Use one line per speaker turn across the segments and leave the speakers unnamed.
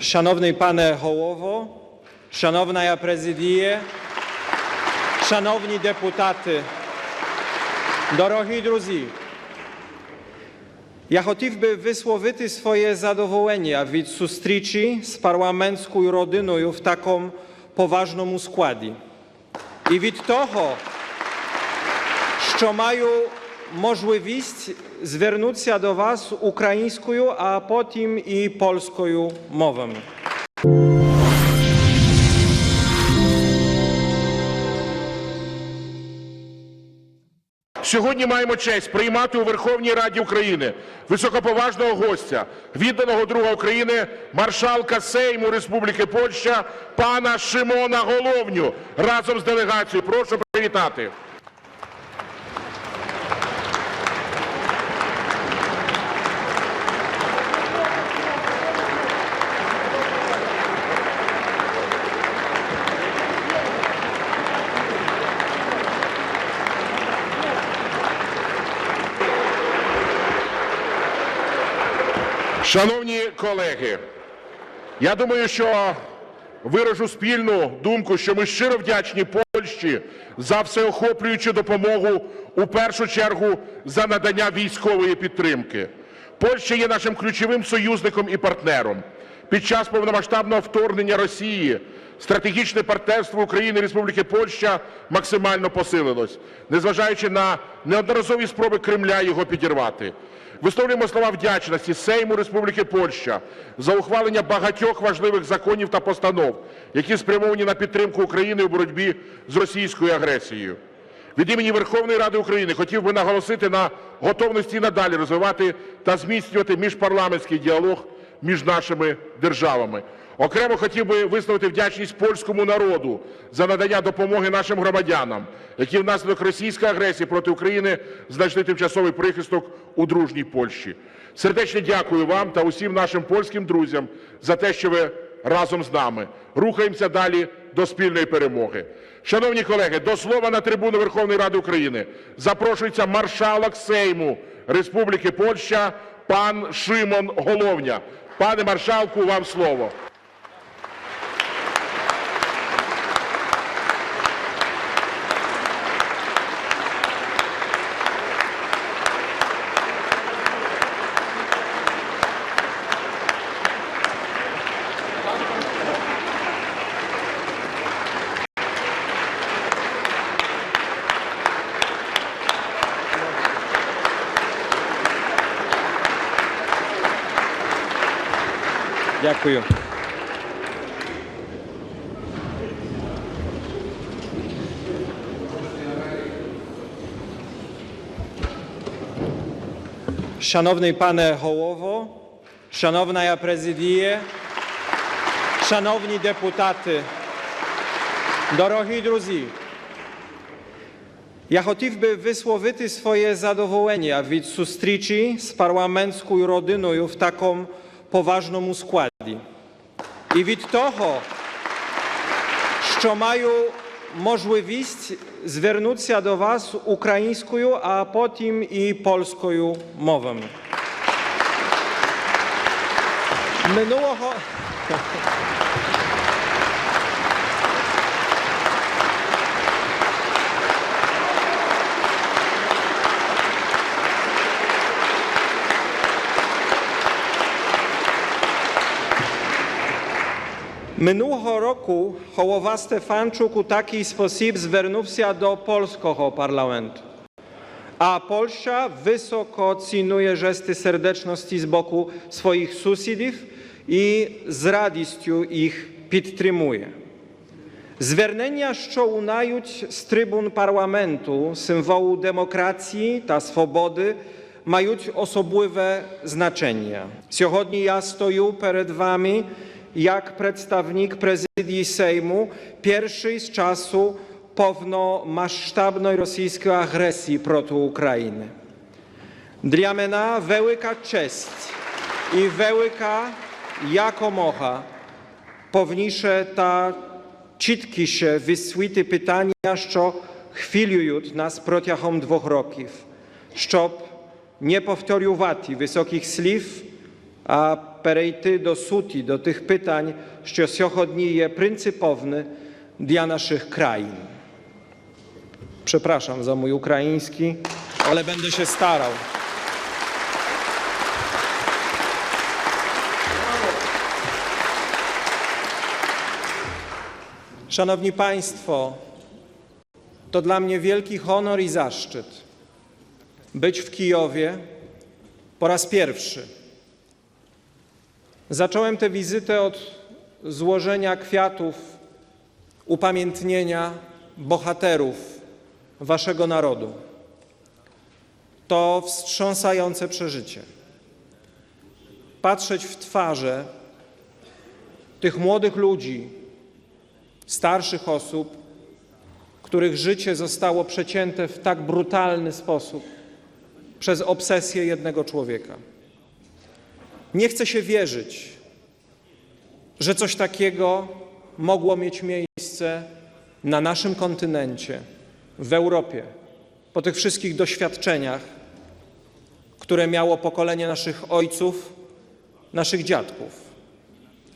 Шановний пане голово, шановна президія, шановні депутати, дорогі друзі, я хотів би висловити своє задоволення від зустрічі з парламентською родиною в такому поважному складі. І від того, що маю можливість звернутися до вас українською, а потім і польською мовами.
Сьогодні маємо честь приймати у Верховній Раді України високоповажного гостя, відданого друга України, маршалка Сейму Республіки Польща, пана Шимона Головню разом з делегацією. Прошу привітати. Шановні колеги, я думаю, що виражу спільну думку, що ми щиро вдячні Польщі за всеохоплюючу допомогу у першу чергу за надання військової підтримки. Польща є нашим ключовим союзником і партнером. Під час повномасштабного вторгнення Росії стратегічне партнерство України і Республіки Польща максимально посилилось, незважаючи на неодноразові спроби Кремля його підірвати. Висловлюємо слова вдячності Сейму Республіки Польща за ухвалення багатьох важливих законів та постанов, які спрямовані на підтримку України у боротьбі з російською агресією. Від імені Верховної Ради України хотів би наголосити на готовності надалі розвивати та зміцнювати міжпарламентський діалог між нашими державами. Окремо хотів би висловити вдячність польському народу за надання допомоги нашим громадянам, які внаслідок російської агресії проти України знайшли тимчасовий прихисток у дружній Польщі. Сердечно дякую вам та усім нашим польським друзям за те, що ви разом з нами. Рухаємося далі до спільної перемоги. Шановні колеги, до слова на трибуну Верховної Ради України запрошується маршалок Сейму Республіки Польща пан Шимон Головня. Пане маршалку, вам слово.
Дякую. Шановний пане голово, шановна президія, шановні депутати, дорогі друзі, я хотів би висловити своє задоволення від зустрічі з парламентською родиною в такому поважному складі. І від того, що маю можливість звернутися до вас українською, а потім і польською мовами. Минулого. Минулого року голова Стефанчук у такий спосіб звернувся до польського парламенту. A Polsza wysoko цінує жести сердечності з боку своїх сусідів і з радістю їх підтримує. Звернення, що лунають з трибун парламенту, символу демократії та свободи, мають особливе значення. Сьогодні я стою перед вами як представник президії Sejmu, pierwszy z czasu повномасштабної російської агресії проти України. Для мене велика честь і велика якомога повніше та чіткіше висвіти питання, що хвилюють нас протягом двох років, щоб не повторювати високих слів, а перейти до суті, до тих питань, що сьогодні є принциповні для наших країн. Przepraszam za mój ukraiński, ale będę się starał. Szanowni Państwo, to dla mnie wielki honor i zaszczyt być w Kijowie po raz pierwszy. Zacząłem tę wizytę od złożenia kwiatów upamiętnienia bohaterów Waszego narodu. To wstrząsające przeżycie. Patrzeć w twarze tych młodych ludzi, starszych osób, których życie zostało przecięte w tak brutalny sposób przez obsesję jednego człowieka. Nie chce się wierzyć, że coś takiego mogło mieć miejsce na naszym kontynencie, w Europie, po tych wszystkich doświadczeniach, które miało pokolenie naszych ojców, naszych dziadków.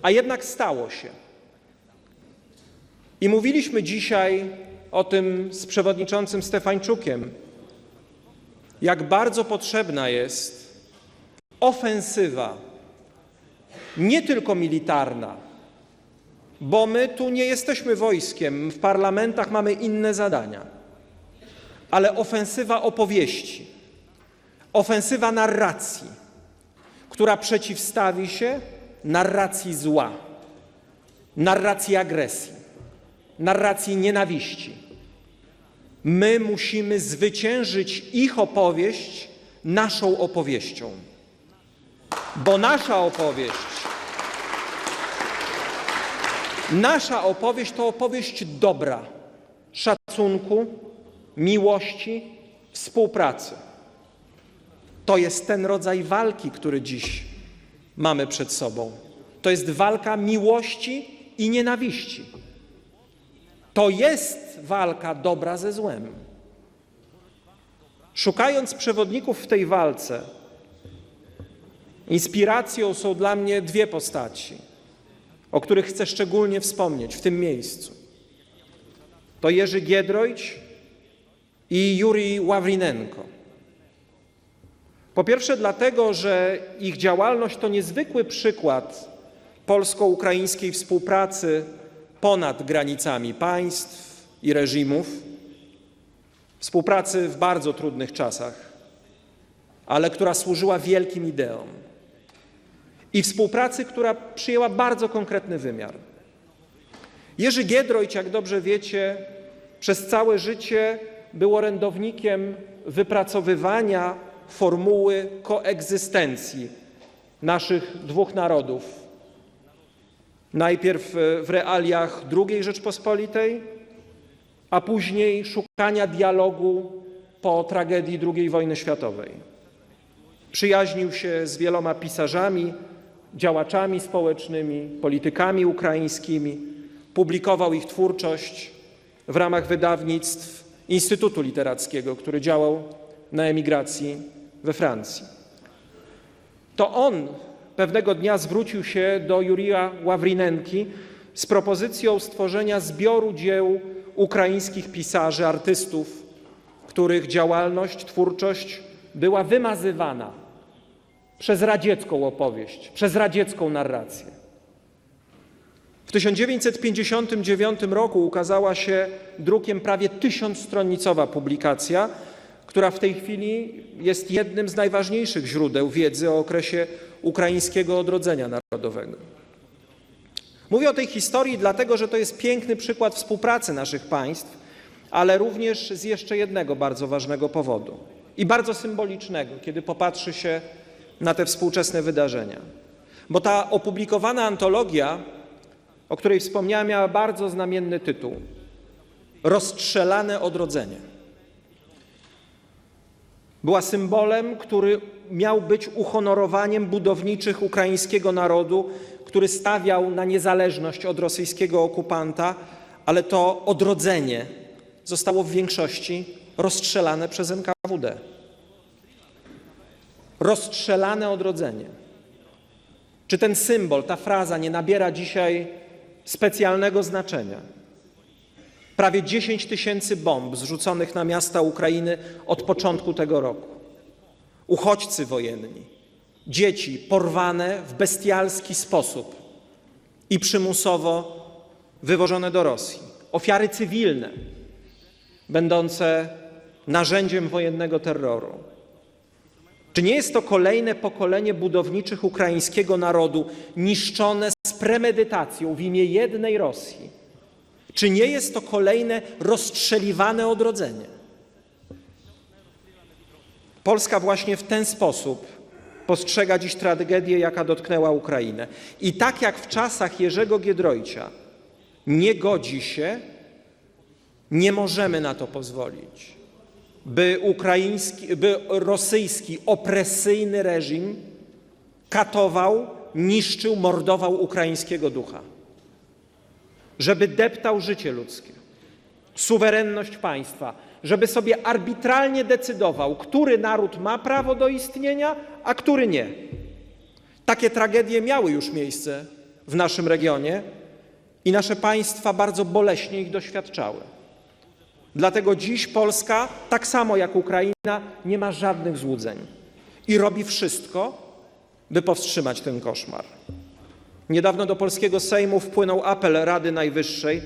A jednak stało się. I mówiliśmy dzisiaj o tym z przewodniczącym Stefańczukiem, jak bardzo potrzebna jest ofensywa, nie tylko militarna, bo my tu nie jesteśmy wojskiem, w parlamentach mamy inne zadania, ale ofensywa opowieści, ofensywa narracji, która przeciwstawi się narracji zła, narracji agresji, narracji nienawiści. My musimy zwyciężyć ich opowieść naszą opowieścią. Bo nasza opowieść, nasza opowieść to opowieść dobra, szacunku, miłości, współpracy. To jest ten rodzaj walki, który dziś mamy przed sobą. To jest walka miłości i nienawiści. To jest walka dobra ze złem. Szukając przewodników w tej walce, inspiracją są dla mnie dwie postaci, o których chcę szczególnie wspomnieć w tym miejscu. To Jerzy Giedroyć i Juri Ławrinenko. Po pierwsze, dlatego, że ich działalność to niezwykły przykład polsko-ukraińskiej współpracy ponad granicami państw i reżimów, współpracy w bardzo trudnych czasach, ale która służyła wielkim ideom. I współpracy, która przyjęła bardzo konkretny wymiar. Jerzy Giedroyć, jak dobrze wiecie, przez całe życie był orędownikiem wypracowywania formuły koegzystencji naszych dwóch narodów najpierw w realiach II Rzeczpospolitej, a później szukania dialogu po tragedii II wojny światowej. Przyjaźnił się z wieloma pisarzami, działaczami społecznymi, politykami ukraińskimi, publikował ich twórczość w ramach wydawnictw Instytutu Literackiego, który działał na emigracji we Francji. To on pewnego dnia zwrócił się do Jurija Ławrinenki z propozycją stworzenia zbioru dzieł ukraińskich pisarzy, artystów, których działalność, twórczość była wymazywana przez radziecką opowieść, przez radziecką narrację. W 1959 roku ukazała się drukiem prawie tysiącstronnicowa publikacja, która w tej chwili jest jednym z najważniejszych źródeł wiedzy o okresie ukraińskiego odrodzenia narodowego. Mówię o tej historii dlatego, że to jest piękny przykład współpracy naszych państw, ale również z jeszcze jednego bardzo ważnego powodu i bardzo symbolicznego, kiedy popatrzy się na te współczesne wydarzenia. Bo ta opublikowana antologia, o której wspomniałem, miała bardzo znamienny tytuł Rozstrzelane odrodzenie była symbolem, który miał być uhonorowaniem budowniczych ukraińskiego narodu, który stawiał na niezależność od rosyjskiego okupanta, ale to odrodzenie zostało w większości rozstrzelane przez NKWD. Rozstrzelane odrodzenie. Czy ten symbol, ta fraza nie nabiera dzisiaj specjalnego znaczenia? Prawie 10 tysięcy bomb zrzuconych na miasta Ukrainy od początku tego roku. Uchodźcy wojenni, dzieci porwane w bestialski sposób i przymusowo wywożone do Rosji. Ofiary cywilne, będące narzędziem wojennego terroru. Czy nie jest to kolejne pokolenie budowniczych ukraińskiego narodu niszczone z premedytacją w imię jednej Rosji? Czy nie jest to kolejne rozstrzeliwane odrodzenie? Polska właśnie w ten sposób postrzega dziś tragedię, jaka dotknęła Ukrainę. I tak jak w czasach Jerzego Giedroycia nie godzi się, nie możemy na to pozwolić, by, ukraiński, by rosyjski opresyjny reżim katował, niszczył, mordował ukraińskiego ducha żeby deptał życie ludzkie, suwerenność państwa, żeby sobie arbitralnie decydował, który naród ma prawo do istnienia, a który nie. Takie tragedie miały już miejsce w naszym regionie i nasze państwa bardzo boleśnie ich doświadczały. Dlatego dziś Polska, tak samo jak Ukraina, nie ma żadnych złudzeń i robi wszystko, by powstrzymać ten koszmar. Niedawno do polskiego Sejmu wpłynął apel Rady Najwyższej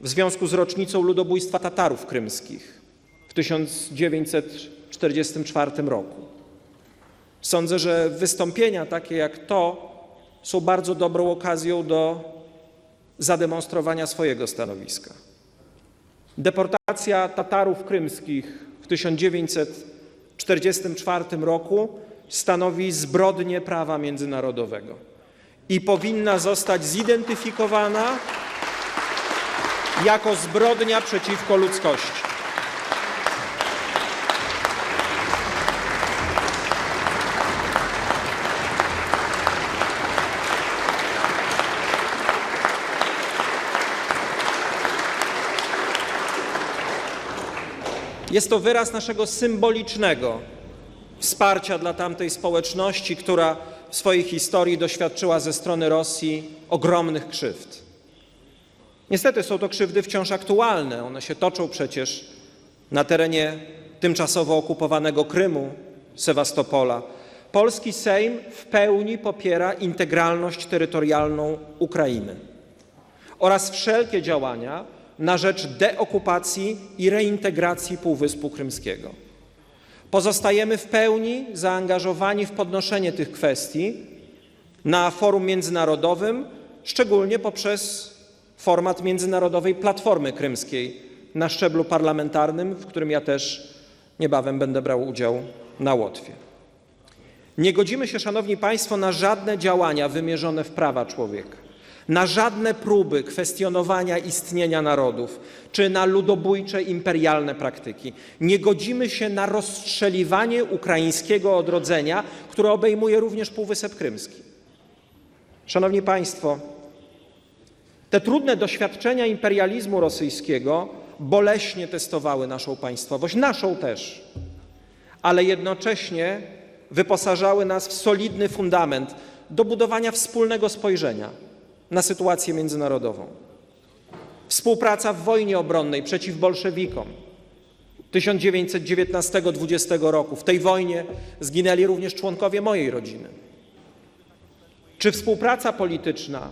w związku z rocznicą ludobójstwa Tatarów krymskich w 1944 roku. Sądzę, że wystąpienia takie jak to są bardzo dobrą okazją do zademonstrowania swojego stanowiska. Deportacja Tatarów krymskich w 1944 roku stanowi zbrodnię prawa międzynarodowego i powinna zostać zidentyfikowana jako zbrodnia przeciwko ludzkości. Jest to wyraz naszego symbolicznego wsparcia dla tamtej społeczności, która w swojej historii doświadczyła ze strony Rosji ogromnych krzywd. Niestety są to krzywdy wciąż aktualne. One się toczą przecież na terenie tymczasowo okupowanego Krymu, Sewastopola. Polski Sejm w pełni popiera integralność terytorialną Ukrainy oraz wszelkie działania na rzecz deokupacji i reintegracji Półwyspu Krymskiego. Pozostajemy w pełni zaangażowani w podnoszenie tych kwestii na forum międzynarodowym, szczególnie poprzez format Międzynarodowej Platformy Krymskiej na szczeblu parlamentarnym, w którym ja też niebawem będę brał udział na Łotwie. Nie godzimy się, Szanowni Państwo, na żadne działania wymierzone w prawa człowieka na żadne próby kwestionowania istnienia narodów czy na ludobójcze imperialne praktyki. Nie godzimy się na rozstrzeliwanie ukraińskiego odrodzenia, które obejmuje również Półwysep Krymski. Szanowni Państwo, te trudne doświadczenia imperializmu rosyjskiego boleśnie testowały naszą państwowość, naszą też, ale jednocześnie wyposażały nas w solidny fundament do budowania wspólnego spojrzenia na sytuację międzynarodową. Współpraca w wojnie obronnej przeciw bolszewikom 1919-20 roku. W tej wojnie zginęli również członkowie mojej rodziny. Czy współpraca polityczna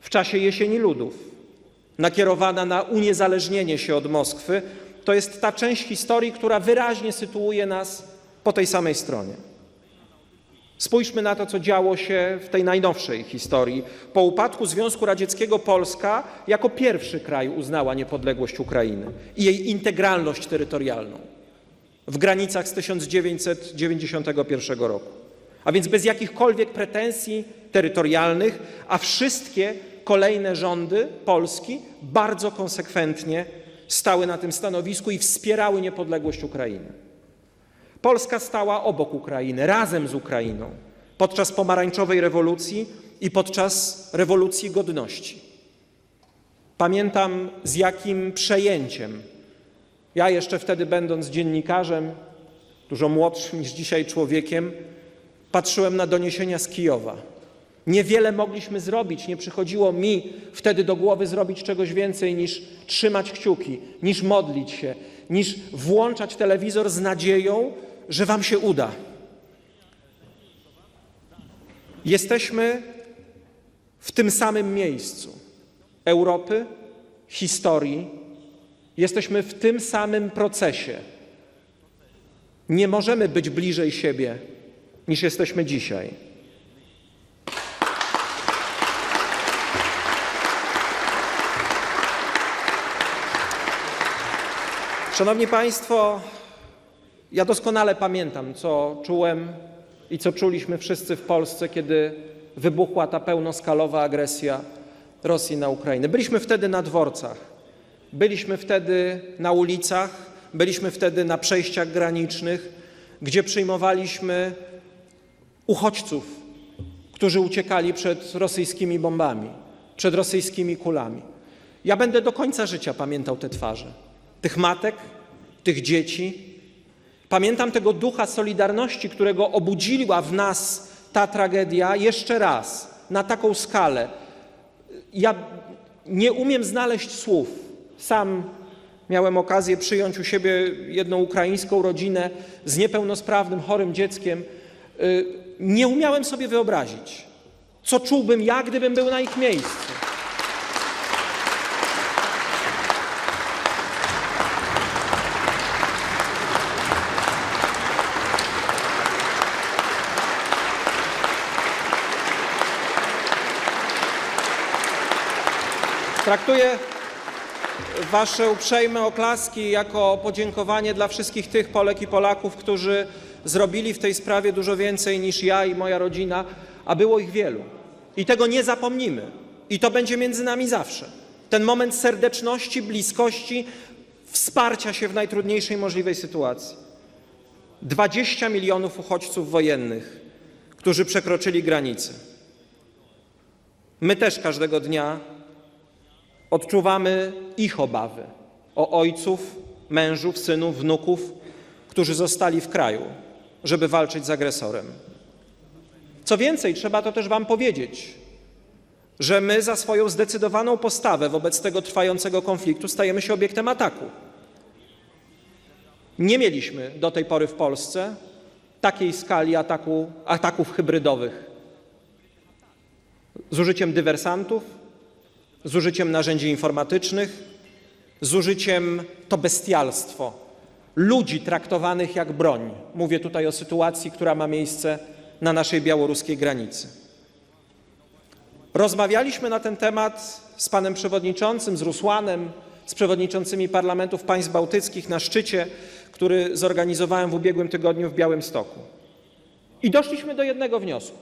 w czasie jesieni ludów, nakierowana na uniezależnienie się od Moskwy, to jest ta część historii, która wyraźnie sytuuje nas po tej samej stronie. Spójrzmy na to, co działo się w tej najnowszej historii. Po upadku Związku Radzieckiego Polska jako pierwszy kraj uznała niepodległość Ukrainy i jej integralność terytorialną w granicach z 1991 roku. A więc bez jakichkolwiek pretensji terytorialnych, a wszystkie kolejne rządy Polski bardzo konsekwentnie stały na tym stanowisku i wspierały niepodległość Ukrainy. Polska stała obok Ukrainy, razem z Ukrainą podczas pomarańczowej rewolucji i podczas rewolucji godności. Pamiętam z jakim przejęciem ja jeszcze wtedy będąc dziennikarzem, dużo młodszym niż dzisiaj człowiekiem, patrzyłem na doniesienia z Kijowa, Niewiele mogliśmy zrobić, nie przychodziło mi wtedy do głowy zrobić czegoś więcej niż trzymać kciuki, niż modlić się, niż włączać telewizor z nadzieją, że Wam się uda. Jesteśmy w tym samym miejscu Europy, historii, jesteśmy w tym samym procesie. Nie możemy być bliżej siebie niż jesteśmy dzisiaj. Szanowni Państwo, ja doskonale pamiętam, co czułem i co czuliśmy wszyscy w Polsce, kiedy wybuchła ta pełnoskalowa agresja Rosji na Ukrainę. Byliśmy wtedy na dworcach, byliśmy wtedy na ulicach, byliśmy wtedy na przejściach granicznych, gdzie przyjmowaliśmy uchodźców, którzy uciekali przed rosyjskimi bombami, przed rosyjskimi kulami. Ja będę do końca życia pamiętał te twarze, tych matek, tych dzieci. Pamiętam tego ducha solidarności, którego obudziła w nas ta tragedia jeszcze raz, na taką skalę. Ja nie umiem znaleźć słów. Sam miałem okazję przyjąć u siebie jedną ukraińską rodzinę z niepełnosprawnym, chorym dzieckiem. Y, Nie umiałem sobie wyobrazić, co czułbym ja, gdybym był na ich miejscu. Traktuję Wasze uprzejme oklaski jako podziękowanie dla wszystkich tych Polek i Polaków, którzy zrobili w tej sprawie dużo więcej niż ja i moja rodzina, a było ich wielu. I tego nie zapomnimy. I to będzie między nami zawsze. Ten moment serdeczności, bliskości, wsparcia się w najtrudniejszej możliwej sytuacji. 20 milionów uchodźców wojennych, którzy przekroczyli granicę. My też każdego dnia odczuwamy ich obawy o ojców, mężów, synów, wnuków, którzy zostali w kraju, żeby walczyć z agresorem. Co więcej, trzeba to też Wam powiedzieć, że my za swoją zdecydowaną postawę wobec tego trwającego konfliktu stajemy się obiektem ataku. Nie mieliśmy do tej pory w Polsce takiej skali ataku, ataków hybrydowych z użyciem dywersantów, z użyciem narzędzi informatycznych, z użyciem to bestialstwo ludzi traktowanych jak broń. Mówię tutaj o sytuacji, która ma miejsce na naszej białoruskiej granicy. Rozmawialiśmy na ten temat z panem przewodniczącym, z Rusłanem, z przewodniczącymi parlamentów państw bałtyckich na szczycie, który zorganizowałem w ubiegłym tygodniu w Białymstoku. I doszliśmy do jednego wniosku.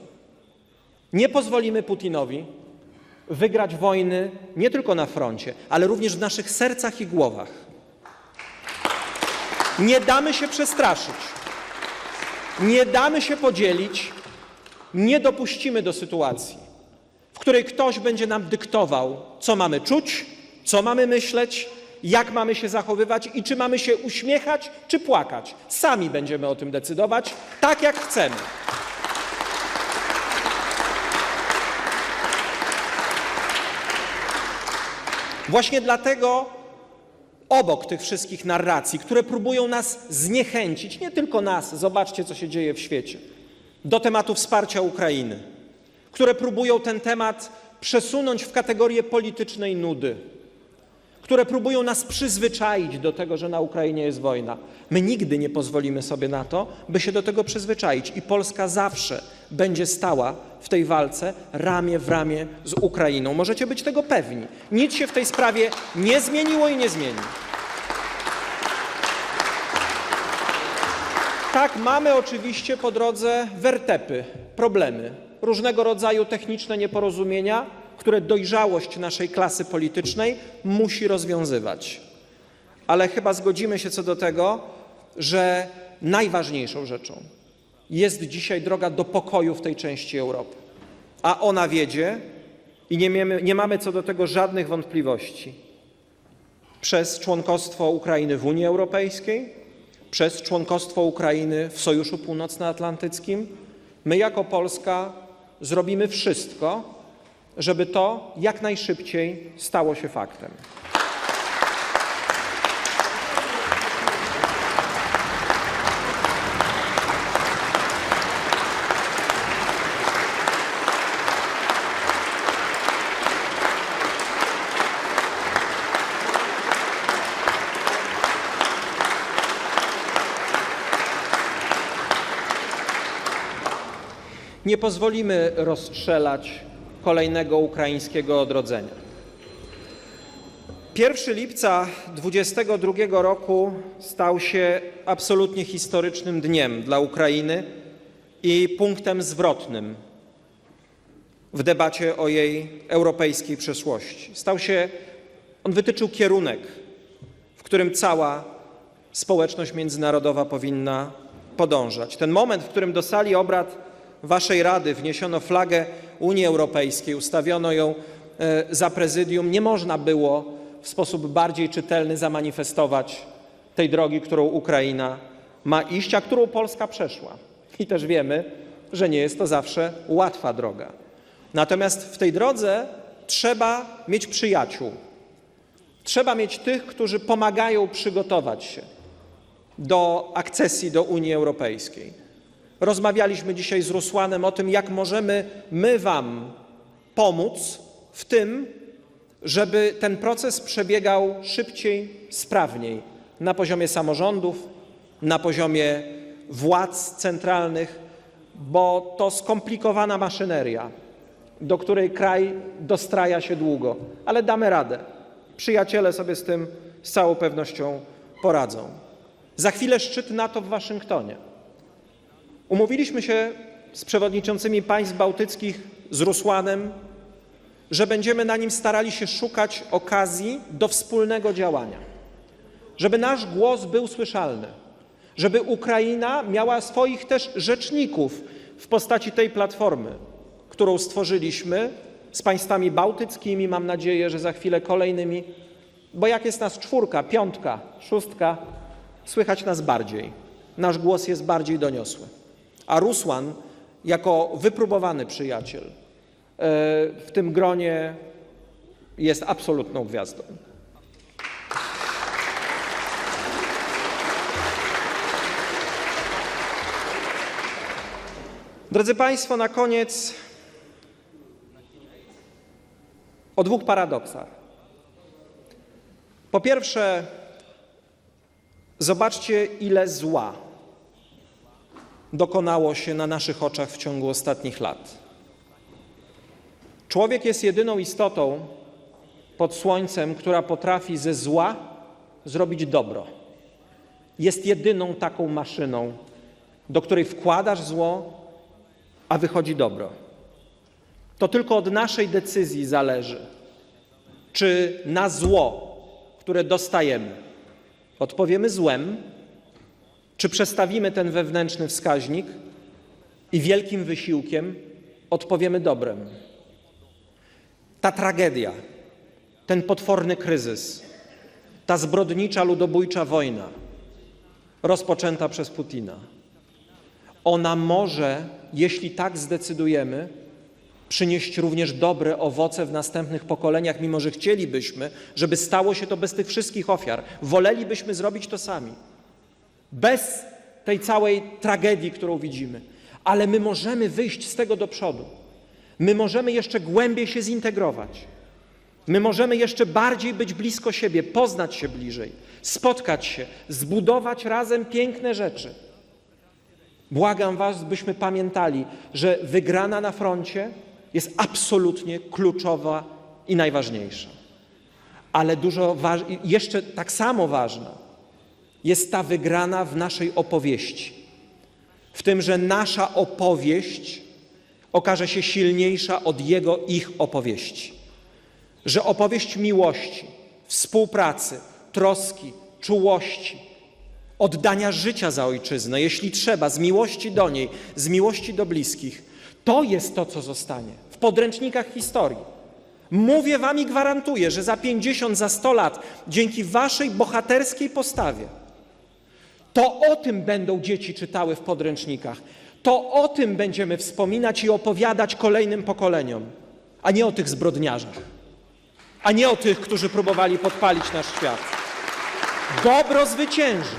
Nie pozwolimy Putinowi wygrać wojny nie tylko na froncie, ale również w naszych sercach i głowach. Nie damy się przestraszyć, nie damy się podzielić, nie dopuścimy do sytuacji, w której ktoś będzie nam dyktował, co mamy czuć, co mamy myśleć, jak mamy się zachowywać i czy mamy się uśmiechać, czy płakać. Sami będziemy o tym decydować, tak jak chcemy. Właśnie dlatego obok tych wszystkich narracji, które próbują nas zniechęcić, nie tylko nas, zobaczcie co się dzieje w świecie, do tematu wsparcia Ukrainy, które próbują ten temat przesunąć w kategorię politycznej nudy, które próbują nas przyzwyczaić do tego, że na Ukrainie jest wojna. My nigdy nie pozwolimy sobie na to, by się do tego przyzwyczaić i Polska zawsze będzie stała w tej walce ramię w ramię z Ukrainą. Możecie być tego pewni. Nic się w tej sprawie nie zmieniło i nie zmieni. Tak, mamy oczywiście po drodze wertepy, problemy, różnego rodzaju techniczne nieporozumienia, które dojrzałość naszej klasy politycznej musi rozwiązywać. Ale chyba zgodzimy się co do tego, że najważniejszą rzeczą jest dzisiaj droga do pokoju w tej części Europy. A ona wiedzie, i nie mamy, nie mamy co do tego żadnych wątpliwości, przez członkostwo Ukrainy w Unii Europejskiej, przez członkostwo Ukrainy w Sojuszu Północnoatlantyckim. My jako Polska zrobimy wszystko, żeby to jak najszybciej stało się faktem. Nie pozwolimy rozstrzelać kolejnego ukraińskiego odrodzenia. 1 lipca 22 roku stał się absolutnie historycznym dniem dla Ukrainy i punktem zwrotnym w debacie o jej europejskiej przeszłości. Stał się, on wytyczył kierunek, w którym cała społeczność międzynarodowa powinna podążać. Ten moment, w którym do sali obrad Waszej Rady wniesiono flagę Unii Europejskiej, ustawiono ją e, za prezydium, nie można było w sposób bardziej czytelny zamanifestować tej drogi, którą Ukraina ma iść, a którą Polska przeszła. I też wiemy, że nie jest to zawsze łatwa droga. Natomiast w tej drodze trzeba mieć przyjaciół. Trzeba mieć tych, którzy pomagają przygotować się do akcesji do Unii Europejskiej. Rozmawialiśmy dzisiaj z Rusłanem o tym, jak możemy my Wam pomóc w tym, żeby ten proces przebiegał szybciej, sprawniej na poziomie samorządów, na poziomie władz centralnych, bo to skomplikowana maszyneria, do której kraj dostraja się długo, ale damy radę. Przyjaciele sobie z tym z całą pewnością poradzą. Za chwilę szczyt NATO w Waszyngtonie. Umówiliśmy się z przewodniczącymi państw bałtyckich, z Rusłanem, że będziemy na nim starali się szukać okazji do wspólnego działania, żeby nasz głos był słyszalny, żeby Ukraina miała swoich też rzeczników w postaci tej platformy, którą stworzyliśmy z państwami bałtyckimi, mam nadzieję, że za chwilę kolejnymi, bo jak jest nas czwórka, piątka, szóstka, słychać nas bardziej. Nasz głos jest bardziej doniosły. A Rusłan, jako wypróbowany przyjaciel, e, w tym gronie jest absolutną gwiazdą. Drodzy Państwo, na koniec o dwóch paradoksach. Po pierwsze, zobaczcie, ile zła dokonało się na naszych oczach w ciągu ostatnich lat. Człowiek jest jedyną istotą pod słońcem, która potrafi ze zła zrobić dobro. Jest jedyną taką maszyną, do której wkładasz zło, a wychodzi dobro. To tylko od naszej decyzji zależy, czy na zło, które dostajemy, odpowiemy złem, czy przestawimy ten wewnętrzny wskaźnik i wielkim wysiłkiem odpowiemy dobrem. Ta tragedia, ten potworny kryzys, ta zbrodnicza, ludobójcza wojna rozpoczęta przez Putina, ona może, jeśli tak zdecydujemy, przynieść również dobre owoce w następnych pokoleniach, mimo że chcielibyśmy, żeby stało się to bez tych wszystkich ofiar. Wolelibyśmy zrobić to sami bez tej całej tragedii, którą widzimy. Ale my możemy wyjść z tego do przodu. My możemy jeszcze głębiej się zintegrować. My możemy jeszcze bardziej być blisko siebie, poznać się bliżej, spotkać się, zbudować razem piękne rzeczy. Błagam Was, byśmy pamiętali, że wygrana na froncie jest absolutnie kluczowa i najważniejsza. Ale dużo jeszcze tak samo ważna jest ta wygrana w naszej opowieści. W tym, że nasza opowieść okaże się silniejsza od jego, ich opowieści. Że opowieść miłości, współpracy, troski, czułości, oddania życia za ojczyznę, jeśli trzeba, z miłości do niej, z miłości do bliskich, to jest to, co zostanie w podręcznikach historii. Mówię wam i gwarantuję, że za 50, za 100 lat, dzięki waszej bohaterskiej postawie, to o tym będą dzieci czytały w podręcznikach. To o tym będziemy wspominać i opowiadać kolejnym pokoleniom, a nie o tych zbrodniarzach, a nie o tych, którzy próbowali podpalić nasz świat. Dobro zwycięży.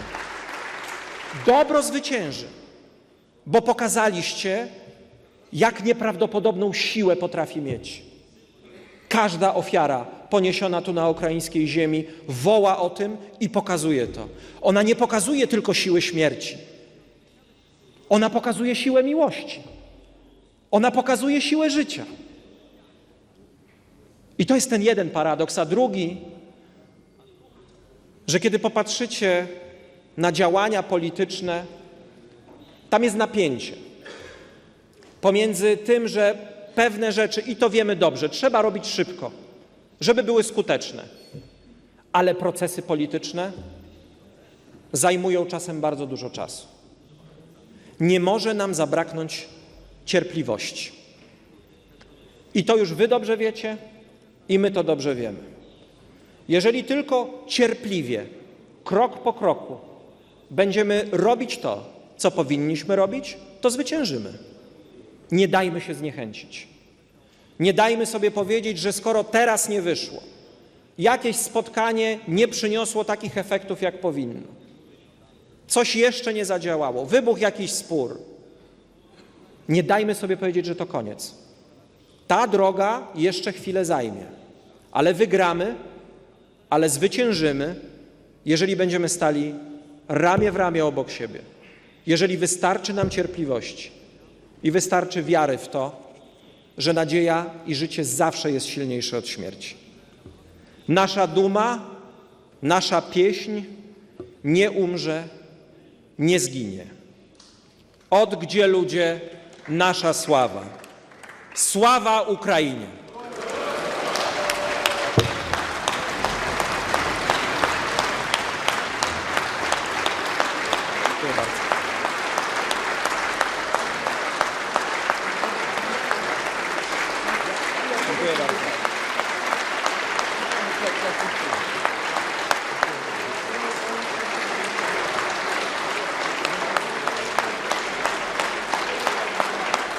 Dobro zwycięży, bo pokazaliście, jak nieprawdopodobną siłę potrafi mieć. Każda ofiara poniesiona tu na ukraińskiej ziemi woła o tym i pokazuje to. Ona nie pokazuje tylko siły śmierci. Ona pokazuje siłę miłości. Ona pokazuje siłę życia. I to jest ten jeden paradoks, a drugi, że kiedy popatrzycie na działania polityczne, tam jest napięcie pomiędzy tym, że pewne rzeczy, i to wiemy dobrze, trzeba robić szybko, żeby były skuteczne, ale procesy polityczne zajmują czasem bardzo dużo czasu. Nie może nam zabraknąć cierpliwości. I to już Wy dobrze wiecie, i my to dobrze wiemy. Jeżeli tylko cierpliwie, krok po kroku, będziemy robić to, co powinniśmy robić, to zwyciężymy. Nie dajmy się zniechęcić. Nie dajmy sobie powiedzieć, że skoro teraz nie wyszło, jakieś spotkanie nie przyniosło takich efektów, jak powinno, coś jeszcze nie zadziałało, wybuchł jakiś spór, nie dajmy sobie powiedzieć, że to koniec. Ta droga jeszcze chwilę zajmie, ale wygramy, ale zwyciężymy, jeżeli będziemy stali ramię w ramię obok siebie, jeżeli wystarczy nam cierpliwości i wystarczy wiary w to, że nadzieja i życie zawsze jest silniejsze od śmierci. Nasza duma, nasza pieśń nie umrze, nie zginie. Od gdzie ludzie, nasza sława. Sława Ukrainie!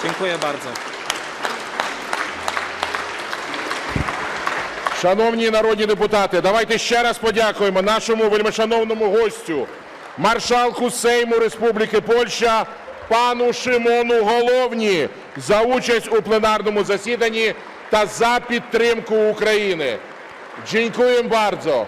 Dziękuję bardzo.
Шановні народні депутати, давайте ще раз подякуємо нашому вельмишановному гостю, маршалку Сейму Республіки Польща, пану Шимону Головні за участь у пленарному засіданні та за підтримку України. Дякуємо bardzo.